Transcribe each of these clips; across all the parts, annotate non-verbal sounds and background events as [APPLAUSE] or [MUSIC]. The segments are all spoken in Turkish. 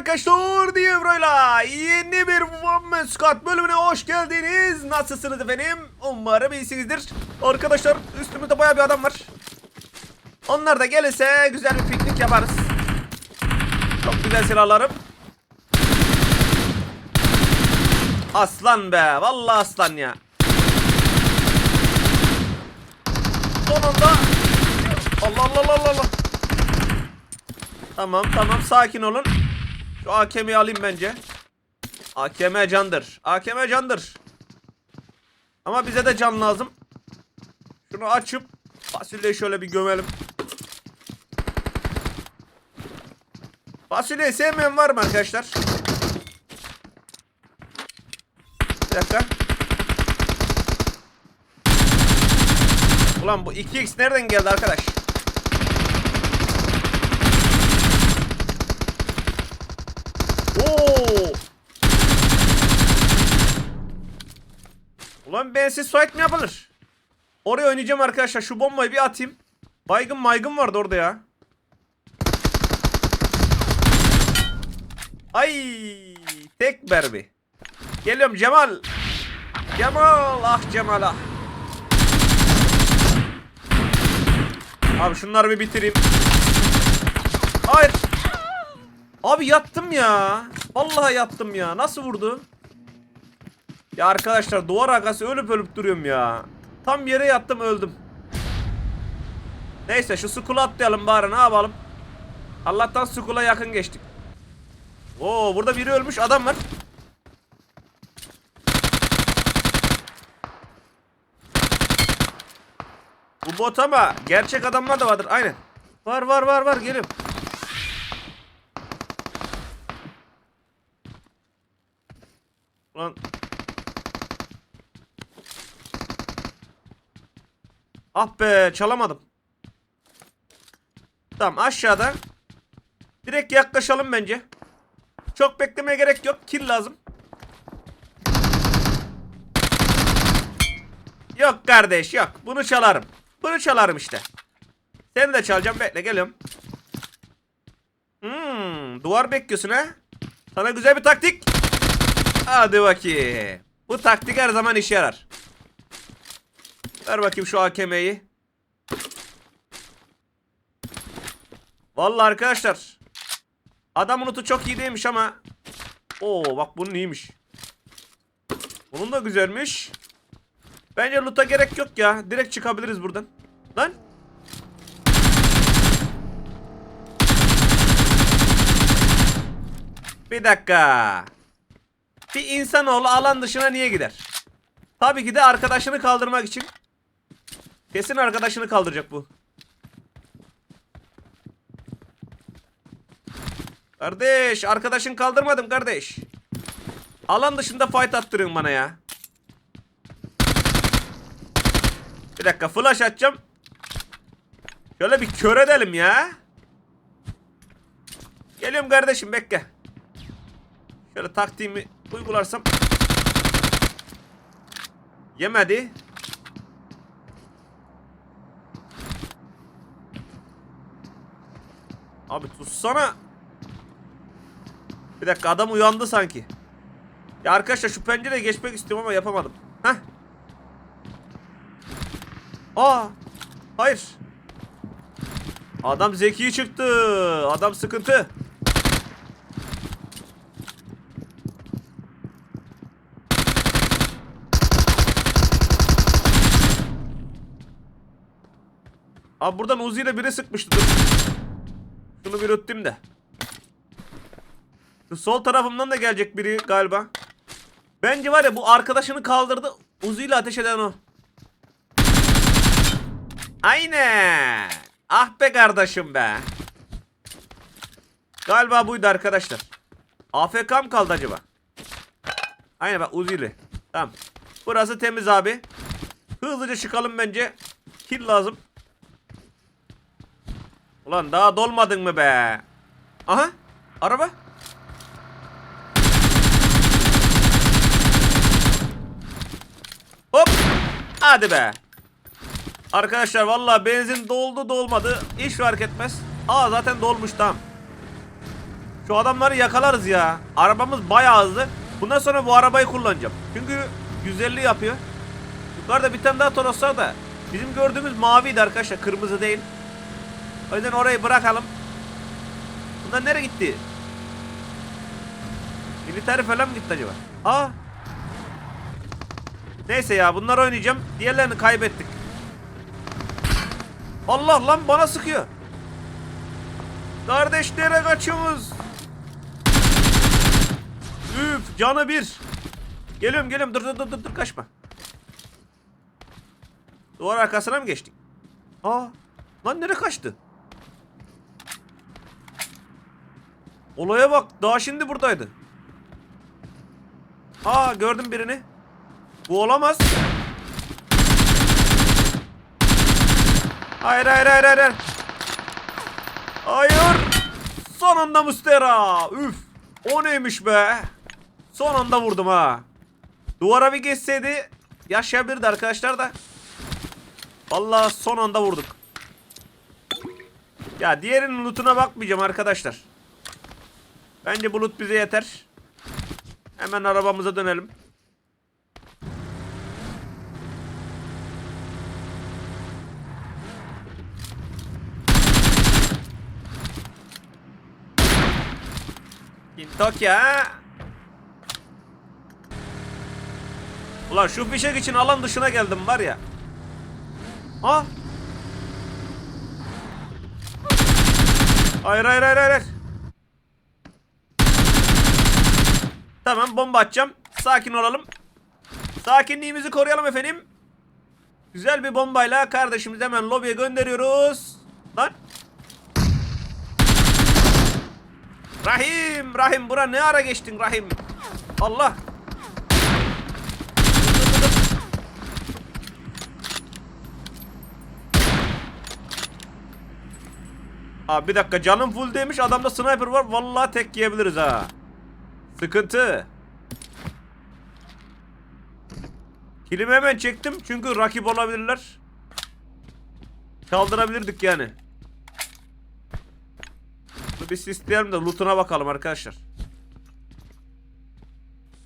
arkadaşlar Diyevro'yla yeni bir One Man Squad bölümüne hoş geldiniz. Nasılsınız efendim? Umarım iyisinizdir. Arkadaşlar üstümüzde baya bir adam var. Onlar da gelirse güzel bir piknik yaparız. Çok güzel silahlarım. Aslan be. Vallahi aslan ya. Sonunda. Allah Allah Allah Allah. Tamam tamam sakin olun. Şu AKM'yi alayım bence. AKM candır. AKM candır. Ama bize de can lazım. Şunu açıp fasulyeyi şöyle bir gömelim. Fasulyeyi sevmeyen var mı arkadaşlar? Bir dakika. Ulan bu 2x nereden geldi arkadaş? Oo! Ulan bensiz fight mi yapılır? Oraya oynayacağım arkadaşlar. Şu bombayı bir atayım. Baygın maygın vardı orada ya. Ay! Tek berbi. Geliyorum Cemal. Cemal ah Cemal ah. Abi şunları bir bitireyim. Hayır. Abi yattım ya. Vallahi yattım ya. Nasıl vurdu? Ya arkadaşlar duvar arkası ölüp ölüp duruyorum ya. Tam yere yattım öldüm. Neyse şu skula atlayalım bari ne yapalım. Allah'tan skula yakın geçtik. Oo burada biri ölmüş adam var. Bu bot ama gerçek adamlar da vardır aynen. Var var var var geliyorum. Lan. Ah be çalamadım. Tamam aşağıda. Direkt yaklaşalım bence. Çok beklemeye gerek yok. Kill lazım. Yok kardeş yok. Bunu çalarım. Bunu çalarım işte. Seni de çalacağım. Bekle geliyorum. Hmm, duvar bekliyorsun ha? Sana güzel bir taktik. Hadi bakayım. Bu taktik her zaman işe yarar. Ver bakayım şu AKM'yi. Vallahi arkadaşlar. Adamın utu çok iyi değilmiş ama. Oo bak bunun iyiymiş. Bunun da güzelmiş. Bence loot'a gerek yok ya. Direkt çıkabiliriz buradan. Lan. Bir dakika. Bir insanoğlu alan dışına niye gider? Tabii ki de arkadaşını kaldırmak için. Kesin arkadaşını kaldıracak bu. Kardeş arkadaşın kaldırmadım kardeş. Alan dışında fight attırın bana ya. Bir dakika flash atacağım. Şöyle bir kör edelim ya. Geliyorum kardeşim bekle. Şöyle taktiğimi uygularsam. Yemedi. Abi tutsana. Bir dakika adam uyandı sanki. Ya arkadaşlar şu pencereye geçmek istiyorum ama yapamadım. Heh. Aa. Hayır. Adam zeki çıktı. Adam sıkıntı. Abi buradan Uzi ile biri sıkmıştı. Dur. Şunu bir öttüm de. Şu sol tarafımdan da gelecek biri galiba. Bence var ya bu arkadaşını kaldırdı. Uzi ile ateş eden o. Aynen. Ah be kardeşim be. Galiba buydu arkadaşlar. AFK mı kaldı acaba? Aynen bak Uzi'li. Tamam. Burası temiz abi. Hızlıca çıkalım bence. Kill lazım. Ulan daha dolmadın mı be? Aha. Araba. Hop. Hadi be. Arkadaşlar vallahi benzin doldu dolmadı hiç fark etmez. Aa zaten dolmuş tam. Şu adamları yakalarız ya. Arabamız bayağı hızlı. Bundan sonra bu arabayı kullanacağım. Çünkü 150 yapıyor. Yukarıda bir tane daha Toros da bizim gördüğümüz maviydi arkadaşlar. Kırmızı değil. O yüzden orayı bırakalım. Bunlar nereye gitti? Militeri falan mı gitti acaba? Aa. Neyse ya bunlar oynayacağım. Diğerlerini kaybettik. Allah lan bana sıkıyor. Kardeş nereye kaçıyorsunuz? Üf canı bir. Geliyorum geliyorum dur dur dur dur, dur kaçma. Duvar arkasına mı geçtik? Aa lan nereye kaçtı? Olaya bak daha şimdi buradaydı. Aa gördüm birini. Bu olamaz. Hayır hayır hayır hayır. hayır. Son anda Mustera. Üf. O neymiş be? Son anda vurdum ha. Duvara bir geçseydi yaşayabilirdi arkadaşlar da. Vallahi son anda vurduk. Ya diğerinin lootuna bakmayacağım arkadaşlar. Bence bu loot bize yeter. Hemen arabamıza dönelim. Tokya. Ulan şu fişek için alan dışına geldim var ya. Ha? Hayır hayır hayır hayır. Tamam bomba atacağım. Sakin olalım. Sakinliğimizi koruyalım efendim. Güzel bir bombayla kardeşimizi hemen lobiye gönderiyoruz. Lan. Rahim, Rahim bura ne ara geçtin Rahim? Allah. Abi bir dakika canım full demiş adamda sniper var vallahi tek yiyebiliriz ha. Sıkıntı. Kilimi hemen çektim çünkü rakip olabilirler. Çaldırabilirdik yani. Dur Bir sisleyelim de lootuna bakalım arkadaşlar.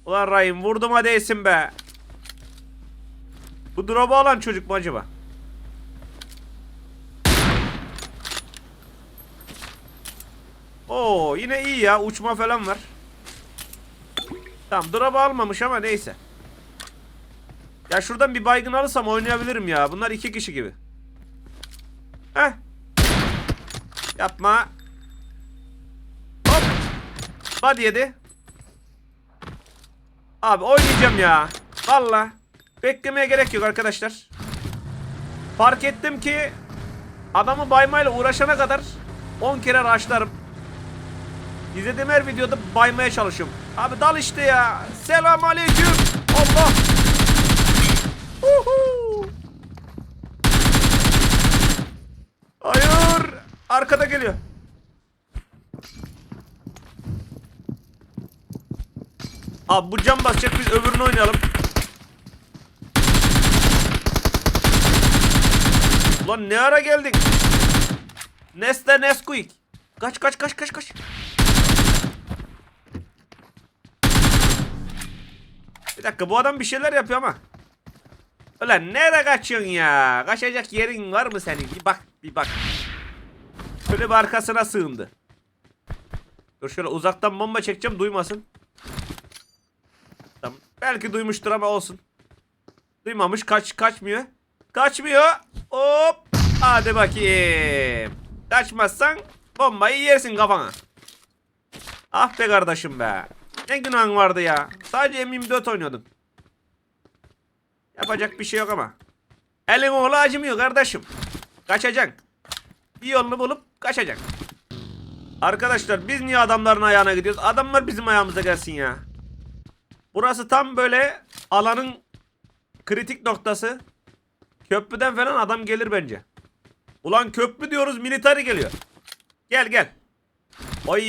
Ulan Rahim vurdum hadi esin be. Bu drop'u alan çocuk mu acaba? Oo yine iyi ya uçma falan var. Tamam drop'u almamış ama neyse. Ya şuradan bir baygın alırsam oynayabilirim ya. Bunlar iki kişi gibi. Heh. Yapma. Hop. Body yedi. Abi oynayacağım ya. Valla. Beklemeye gerek yok arkadaşlar. Fark ettim ki adamı baymayla uğraşana kadar 10 kere raşlarım. İzlediğim her videoda baymaya çalışıyorum. Abi dal işte ya. Selam aleyküm. Allah. Uhu. Hayır. Arkada geliyor. Abi bu cam basacak biz öbürünü oynayalım. Ulan ne ara geldik? Neste Nesquik. Kaç kaç kaç kaç kaç. Bir dakika bu adam bir şeyler yapıyor ama. Ulan nereye kaçıyorsun ya? Kaçacak yerin var mı senin? Bir bak bir bak. Şöyle bir arkasına sığındı. Dur şöyle uzaktan bomba çekeceğim duymasın. Tamam. Belki duymuştur ama olsun. Duymamış kaç kaçmıyor. Kaçmıyor. Hop. Hadi bakayım. Kaçmazsan bombayı yersin kafana. Ah be kardeşim be. Ne günahın vardı ya. Sadece M24 oynuyordun. Yapacak bir şey yok ama. Elin oğlu acımıyor kardeşim. Kaçacaksın. Bir yolunu bulup kaçacaksın. Arkadaşlar biz niye adamların ayağına gidiyoruz? Adamlar bizim ayağımıza gelsin ya. Burası tam böyle alanın kritik noktası. Köprüden falan adam gelir bence. Ulan köprü diyoruz militari geliyor. Gel gel. Ay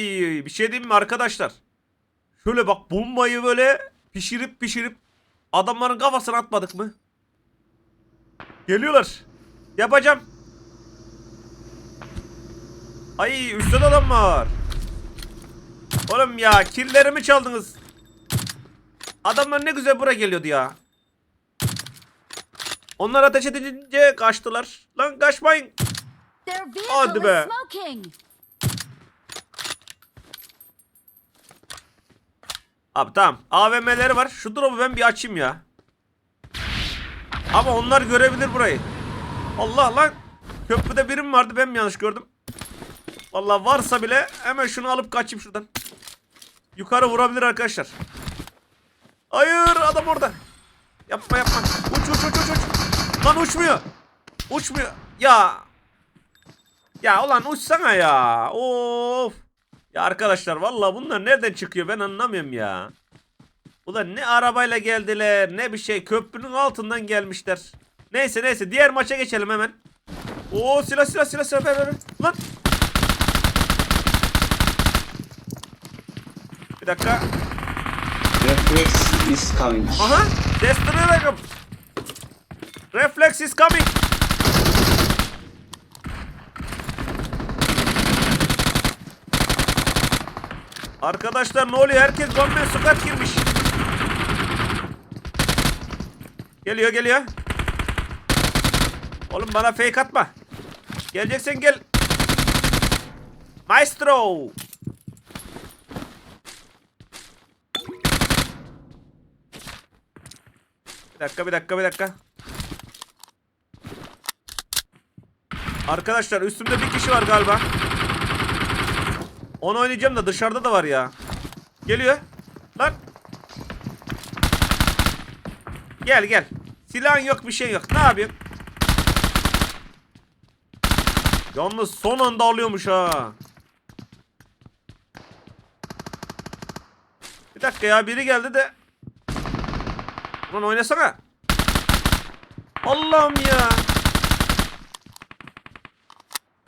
bir şey diyeyim mi arkadaşlar? Şöyle bak bombayı böyle pişirip pişirip adamların kafasına atmadık mı? Geliyorlar. Yapacağım. Ay üstte de adam var. Oğlum ya killerimi çaldınız. Adamlar ne güzel buraya geliyordu ya. Onlar ateş edince kaçtılar. Lan kaçmayın. Hadi be. is smoking. Abi tamam. AVM'leri var. Şu drop'u ben bir açayım ya. Ama onlar görebilir burayı. Allah lan. Köprüde birim vardı ben mi yanlış gördüm? Vallahi varsa bile hemen şunu alıp kaçayım şuradan. Yukarı vurabilir arkadaşlar. Hayır adam orada. Yapma yapma. Uç uç uç uç uç. Lan uçmuyor. Uçmuyor. Ya. Ya ulan uçsana ya. Of. Ya arkadaşlar vallahi bunlar nereden çıkıyor ben anlamıyorum ya. Ulan ne arabayla geldiler ne bir şey köprünün altından gelmişler. Neyse neyse diğer maça geçelim hemen. Oo silah silah silah silah ver. ver. Lan. Bir dakika. Reflex is coming. Aha. Destiny Reflex is coming. Arkadaşlar ne oluyor? Herkes Man Squad girmiş. Geliyor geliyor. Oğlum bana fake atma. Geleceksen gel. Maestro. Bir dakika bir dakika bir dakika. Arkadaşlar üstümde bir kişi var galiba. Onu oynayacağım da dışarıda da var ya. Geliyor. Lan. Gel gel. Silahın yok bir şey yok. Ne yapıyorsun? Yalnız son anda alıyormuş ha. Bir dakika ya biri geldi de. Ulan oynasana. Allah'ım ya.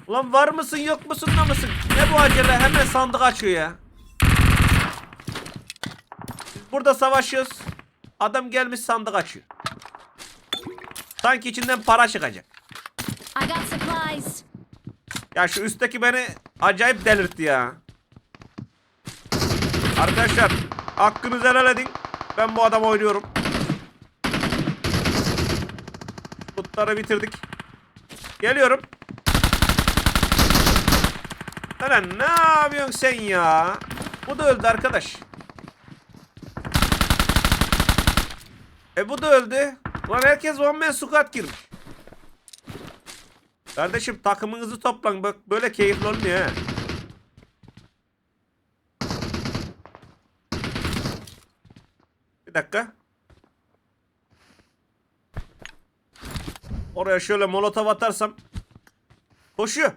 Ulan var mısın yok musun da mısın? Ne bu acele hemen sandık açıyor ya. Biz burada savaşıyoruz. Adam gelmiş sandık açıyor. Sanki içinden para çıkacak. Ya şu üstteki beni acayip delirtti ya. Arkadaşlar hakkınızı helal edin. Ben bu adamı oynuyorum. Kutları bitirdik. Geliyorum. Lan ne yapıyorsun sen ya? Bu da öldü arkadaş. E bu da öldü. Lan herkes one man squad girmiş. Kardeşim takımınızı toplan bak böyle keyifli olmuyor ha. Bir dakika. Oraya şöyle molotof atarsam. Koşuyor.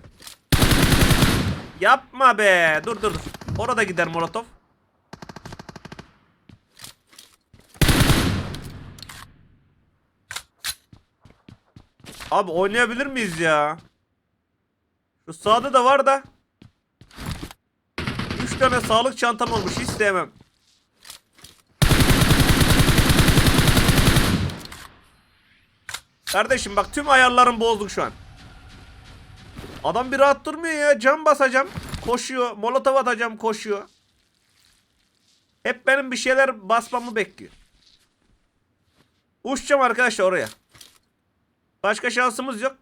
Yapma be. Dur dur dur. Orada gider molotof. Abi oynayabilir miyiz ya? Şu sağda da var da. 3 tane sağlık çantam olmuş. Hiç sevmem. Kardeşim bak tüm ayarlarım bozduk şu an. Adam bir rahat durmuyor ya. Cam basacağım. Koşuyor. Molotov atacağım. Koşuyor. Hep benim bir şeyler basmamı bekliyor. Uçacağım arkadaşlar oraya. Başka şansımız yok.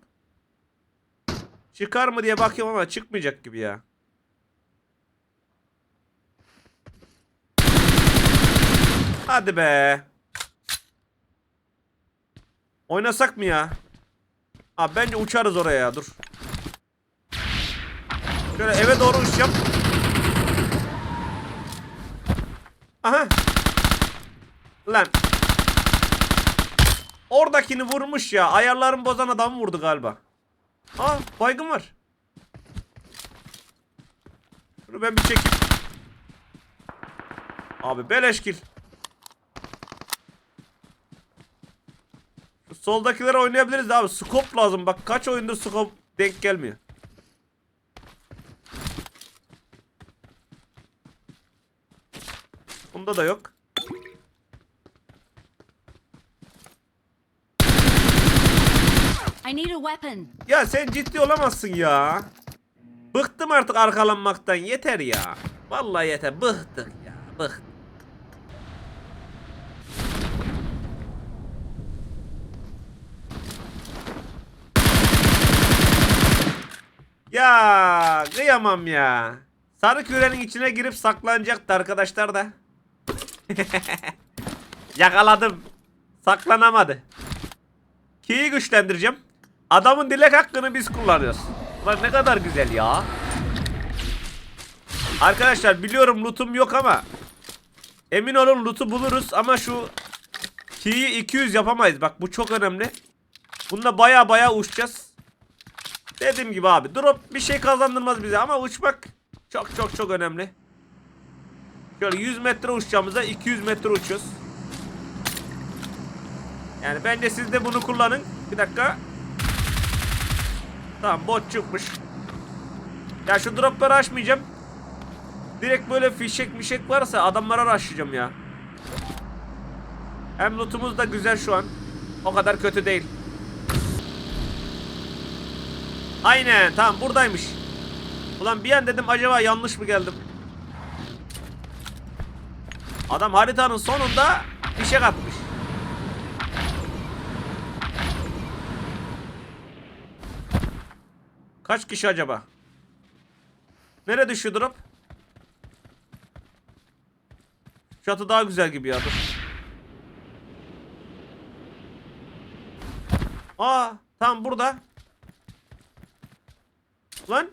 Çıkar mı diye bakıyorum ama çıkmayacak gibi ya. Hadi be. Oynasak mı ya? Abi bence uçarız oraya ya dur. Şöyle eve doğru uçacağım. Aha. Lan. Oradakini vurmuş ya. Ayarlarını bozan adam vurdu galiba. Aa baygın var. Şunu ben bir çekeyim. Abi beleşkil. Şu soldakileri oynayabiliriz abi. Scope lazım. Bak kaç oyundur scope denk gelmiyor. Bunda da yok. I need a weapon. Ya sen ciddi olamazsın ya. Bıktım artık arkalanmaktan. Yeter ya. Vallahi yeter. Bıktık ya. Bıktık. Ya kıyamam ya. Sarı kürenin içine girip saklanacaktı arkadaşlar da. [LAUGHS] Yakaladım. Saklanamadı. Key'i güçlendireceğim. Adamın dilek hakkını biz kullanıyoruz. Ulan ne kadar güzel ya. Arkadaşlar biliyorum lootum yok ama emin olun loot'u buluruz ama şu Key'i 200 yapamayız. Bak bu çok önemli. Bunda baya baya uçacağız. Dediğim gibi abi drop bir şey kazandırmaz bize ama uçmak çok çok çok önemli. Şöyle 100 metre uçacağımıza 200 metre uçuyoruz. Yani bence siz de bunu kullanın. Bir dakika. Tamam bot çıkmış. Ya şu dropları açmayacağım. Direkt böyle fişek mişek varsa adamlara rushlayacağım ya. Hem lootumuz da güzel şu an. O kadar kötü değil. Aynen tamam buradaymış. Ulan bir an dedim acaba yanlış mı geldim? Adam haritanın sonunda fişek atmış. Kaç kişi acaba? Nerede düşüyor drop? Çatı daha güzel gibi ya dur. Aa tam burada. Lan.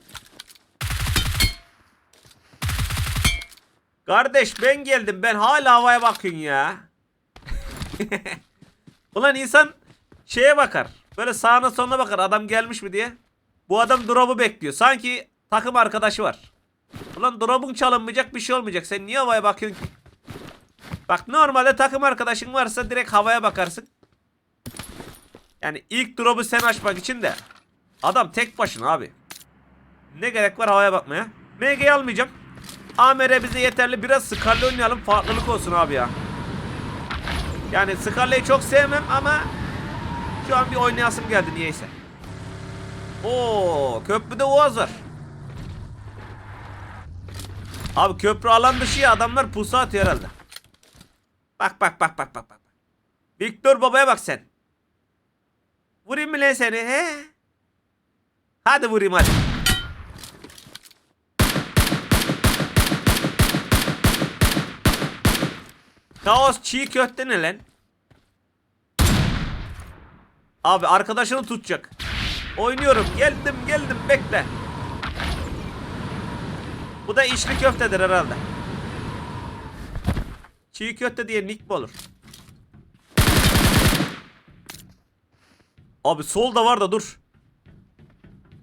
Kardeş ben geldim ben hala havaya bakıyorsun ya. [LAUGHS] Ulan insan şeye bakar. Böyle sağına soluna bakar adam gelmiş mi diye. Bu adam drop'u bekliyor. Sanki takım arkadaşı var. Ulan drop'un çalınmayacak bir şey olmayacak. Sen niye havaya bakıyorsun ki? Bak normalde takım arkadaşın varsa direkt havaya bakarsın. Yani ilk drop'u sen açmak için de adam tek başına abi. Ne gerek var havaya bakmaya? MG'yi almayacağım. AMR bize yeterli. Biraz Scarlet oynayalım. Farklılık olsun abi ya. Yani Scarlet'i çok sevmem ama şu an bir oynayasım geldi niyeyse. Oo, köprüde Oğaz var. Abi köprü alan dışı ya adamlar pusu atıyor herhalde. Bak bak bak bak bak bak. Victor babaya bak sen. Vurayım mı lan seni he? Hadi vurayım hadi. Kaos çiğ köfte ne lan? Abi arkadaşını tutacak. Oynuyorum. Geldim geldim bekle. Bu da içli köftedir herhalde. Çiğ köfte diye nick mi olur? Abi sol da var da dur.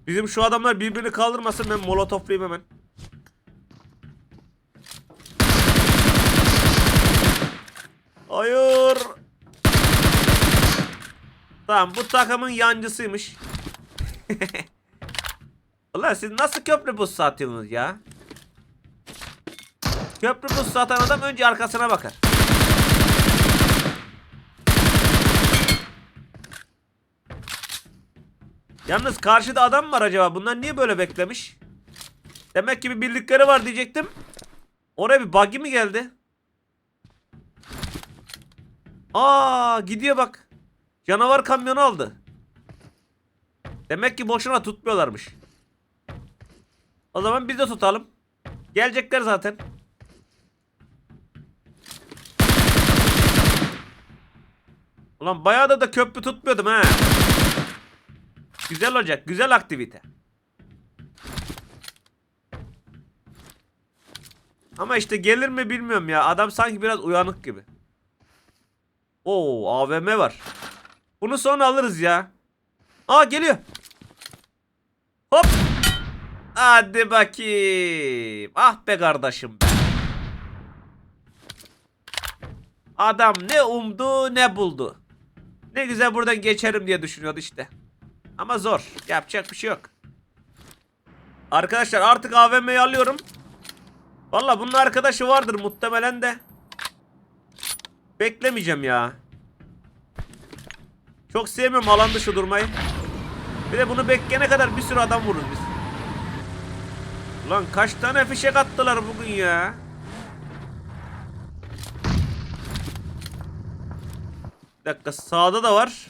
Bizim şu adamlar birbirini kaldırmasın ben molotoflayayım hemen. Hayır. Tamam bu takımın yancısıymış. [LAUGHS] Ulan siz nasıl köprü buz satıyorsunuz ya? Köprü buz satan adam önce arkasına bakar. Yalnız karşıda adam var acaba. Bunlar niye böyle beklemiş? Demek ki bir bildikleri var diyecektim. Oraya bir buggy mi geldi? Aa gidiyor bak. Canavar kamyonu aldı. Demek ki boşuna tutmuyorlarmış. O zaman biz de tutalım. Gelecekler zaten. Ulan bayağı da da köprü tutmuyordum ha. Güzel olacak. Güzel aktivite. Ama işte gelir mi bilmiyorum ya. Adam sanki biraz uyanık gibi. Oo AVM var. Bunu sonra alırız ya. Aa geliyor. Hop. Hadi bakayım. Ah be kardeşim. Adam ne umdu ne buldu. Ne güzel buradan geçerim diye düşünüyordu işte. Ama zor. Yapacak bir şey yok. Arkadaşlar artık AVM'yi alıyorum. Valla bunun arkadaşı vardır muhtemelen de. Beklemeyeceğim ya. Çok sevmiyorum alan dışı durmayı. Bir de bunu bekleyene kadar bir sürü adam vururuz biz. Ulan kaç tane fişek attılar bugün ya? Bir dakika sağda da var.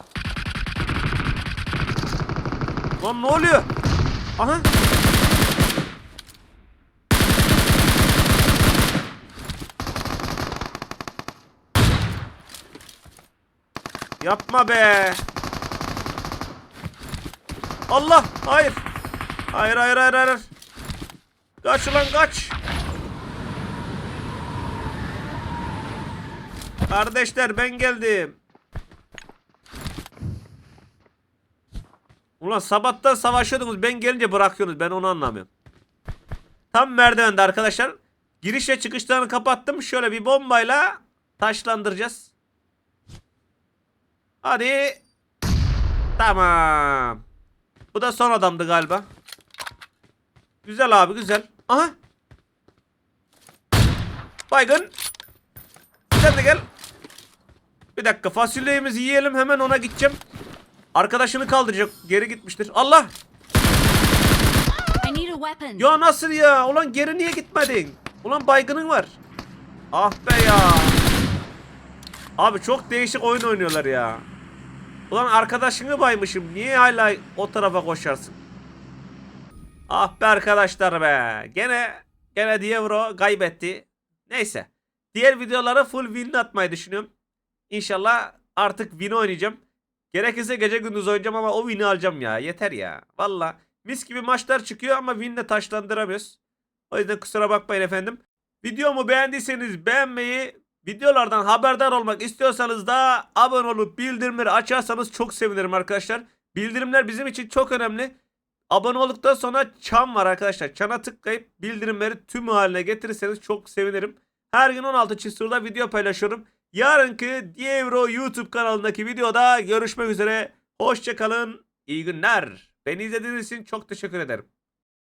Lan ne oluyor? Aha. Yapma be. Allah hayır. Hayır hayır hayır hayır. Kaç ulan kaç. Kardeşler ben geldim. Ulan sabahtan savaşıyordunuz ben gelince bırakıyorsunuz ben onu anlamıyorum. Tam merdivende arkadaşlar. Giriş ve çıkışlarını kapattım. Şöyle bir bombayla taşlandıracağız. Hadi. Tamam. Bu da son adamdı galiba. Güzel abi güzel. Aha. Baygın. Sen de gel. Bir dakika fasulyemizi yiyelim hemen ona gideceğim. Arkadaşını kaldıracak. Geri gitmiştir. Allah. Ya nasıl ya? Ulan geri niye gitmedin? Ulan baygının var. Ah be ya. Abi çok değişik oyun oynuyorlar ya. Ulan arkadaşını baymışım. Niye hala o tarafa koşarsın? Ah be arkadaşlar be. Gene gene Dievro kaybetti. Neyse. Diğer videolara full win atmayı düşünüyorum. İnşallah artık win oynayacağım. Gerekirse gece gündüz oynayacağım ama o win'i alacağım ya. Yeter ya. Valla. Mis gibi maçlar çıkıyor ama win'le taşlandıramıyoruz. O yüzden kusura bakmayın efendim. Videomu beğendiyseniz beğenmeyi, videolardan haberdar olmak istiyorsanız da abone olup bildirimleri açarsanız çok sevinirim arkadaşlar. Bildirimler bizim için çok önemli. Abone olduktan sonra çan var arkadaşlar. Çana tıklayıp bildirimleri tüm haline getirirseniz çok sevinirim. Her gün 16 çizsurda video paylaşıyorum. Yarınki Dievro YouTube kanalındaki videoda görüşmek üzere. Hoşçakalın. İyi günler. Beni izlediğiniz için çok teşekkür ederim.